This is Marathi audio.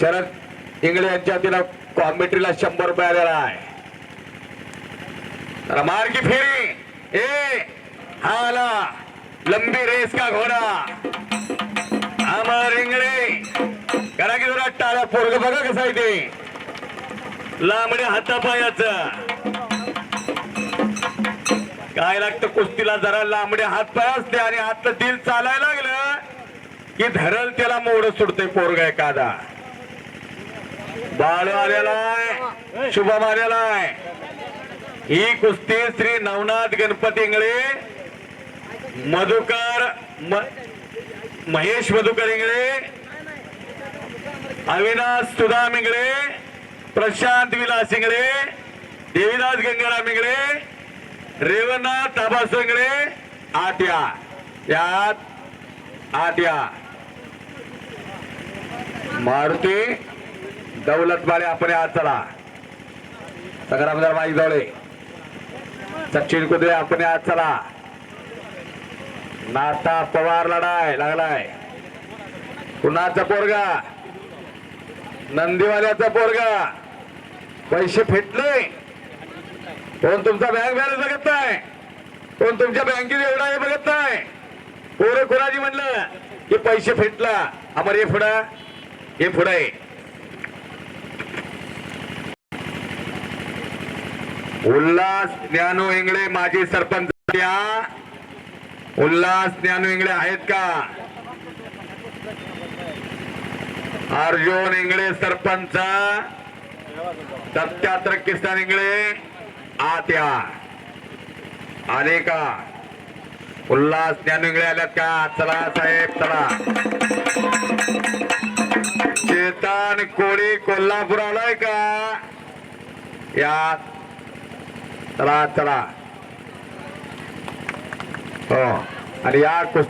शरद इंगळे यांच्या तिला कॉमेंट्रीला शंभर रुपये आलेला आहे. तर मार्गी फेरी. ए हा आला. लंबी रेस का घोडा. अमर इंगळे. करा की जरा टाळ्या पोरग बघा कसं आहे ते. लांबड्या हातापायाच. काय लागतं कुस्तीला जरा लांबडे हात पाय असते आणि आता दिल चालायला लागलं की धरल त्याला मोड सुटते पोरग एखादा. बाळू आलेला आहे. शुभम आलेला आहे. ही कुस्ती श्री नवनाथ गणपती इंगळे मधुकर म- महेश मधुकर इंगळे अविनाश सुदाम इंगळे प्रशांत विलास इंगळे देवीदास गंगाराम इंगळे रेवनाथ आभास इंगळे आट्या. यात आट्या. मारुती दौलतबाळे आपण आज चला। संग्रामदार माई जवळे सचिन कुदळे आपण आज चला। नाता पवार लढाय लागलाय कुणाचा पोरगा नंदीवाल्याचा पोरगा पैसे फेटले। कोण तुमचा बँक बॅलन्स बघत नाही कोण तुमच्या बँकेत एवढा हे बघत नाही पोरं कुणाजी म्हणलं की पैसे फेटला? अमर हे फुडा हे पुढं आहे. उल्हास ज्ञानू इंगळे माजी सरपंच या उल्हास ज्ञानू इंगळे आहेत का? अर्जुन इंगळे सरपंच. सत्याहत्तर किसान इंगळे आत्या. आले का? उल्हास ज्ञानू इंगळे आल्यात का? चला साहेब चला. चेतन कोळी कोल्हापूर आलाय का? या चला चला हो आणि या कुस्ती